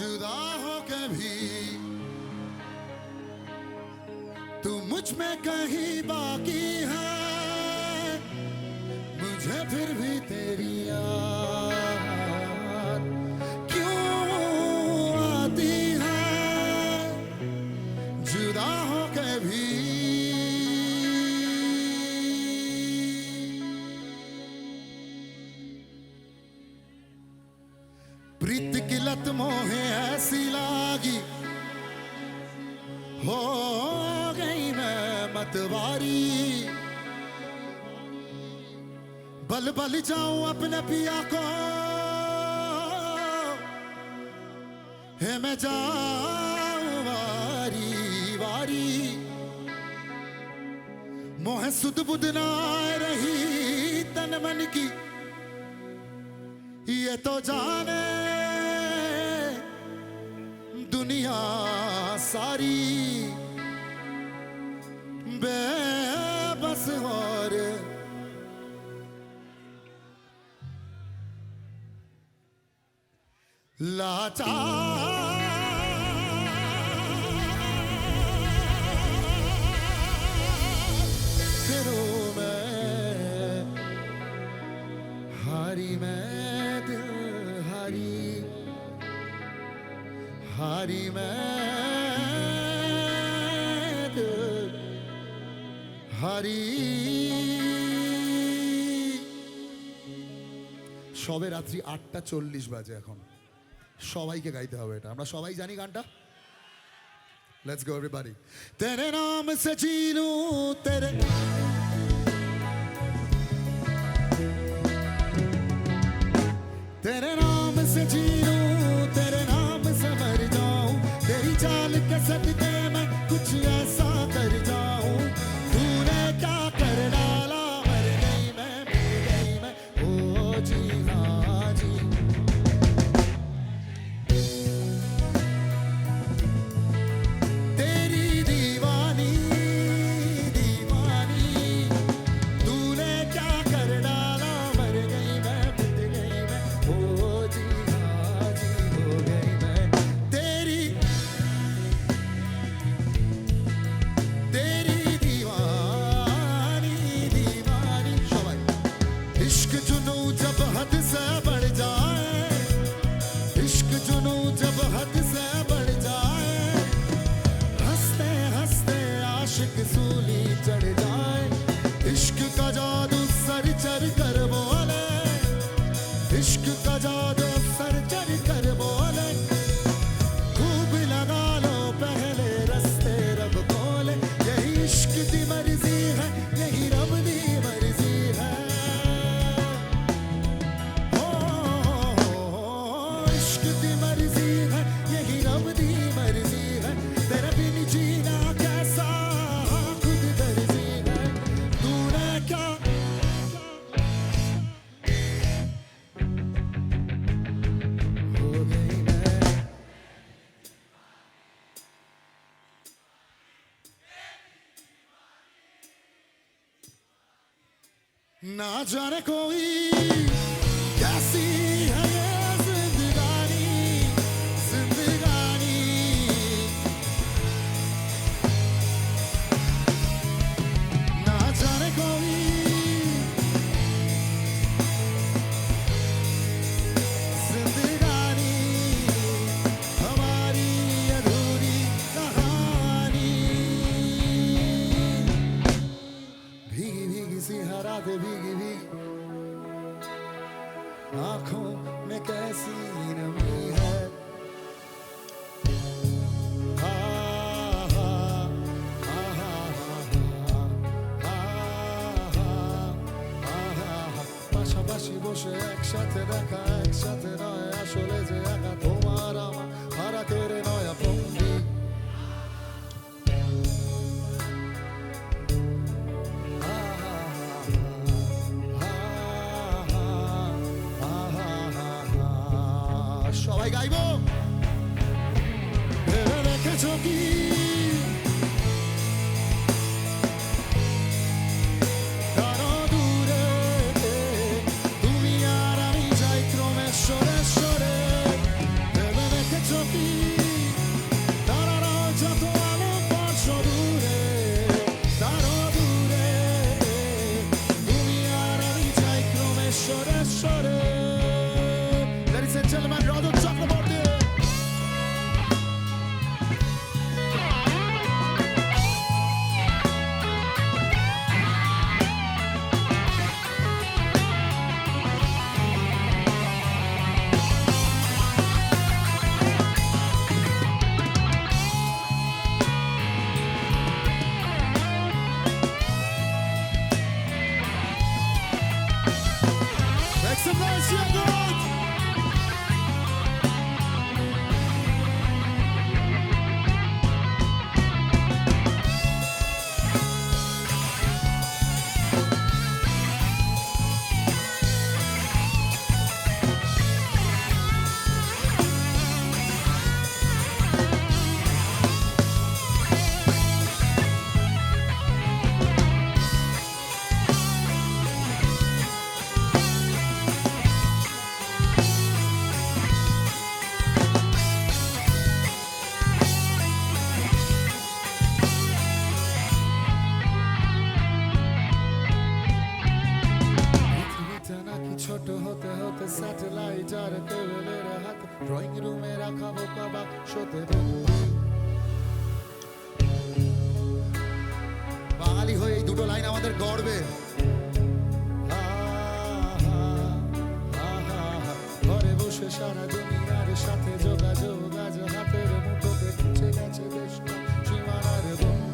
जुदा हो कभी। तू मुझमें कहीं बाकी है। मुझे फिर भी तेरी याद मतवारी बल बल जाऊँ अपने पिया को। हे मैं जाऊँ वारी वारी। मोह सुध बुध ना रही तन मन की। ये तो जाने दुनिया सारी। लाचार फिरूं मैं हारी मैं दिल हारी हारी मैं दिल হারি সবে রাত্রি আটটা চল্লিশ বাজে এখন সবাইকে গাইতে হবে এটা আমরা সবাই জানি গানটা লেটস গো এভরিবডি তেরে নাম সে চিনু তেরে तेरे नाम से जी लूं तेरे नाम से मर जाऊं तेरी चाल के सदके না জানে কই सी हरात भीगी भीगी आंखों में कैसी नमी है हा, हा, हा, हा, हा, हा, হা, হা, হা। পাশাপাশি বসে একসাথে দেখা একসাথে নয় আসলে যে একা তোমার আমার হারা করে সবাই গাইব। ভেবে রেখেছ কি? বিচার টেবিলের হাতে ড্রয়িং রুমে রাখা বোকা বাক্সতে বাঙালি হয়ে এই দুটো লাইন আমাদের গর্বে ঘরে বসে সারা দুনিয়ার সাথে যোগাযোগ আজ হাতের মুঠোতে খুঁজে গেছে দেশটা সীমানার বন্ধু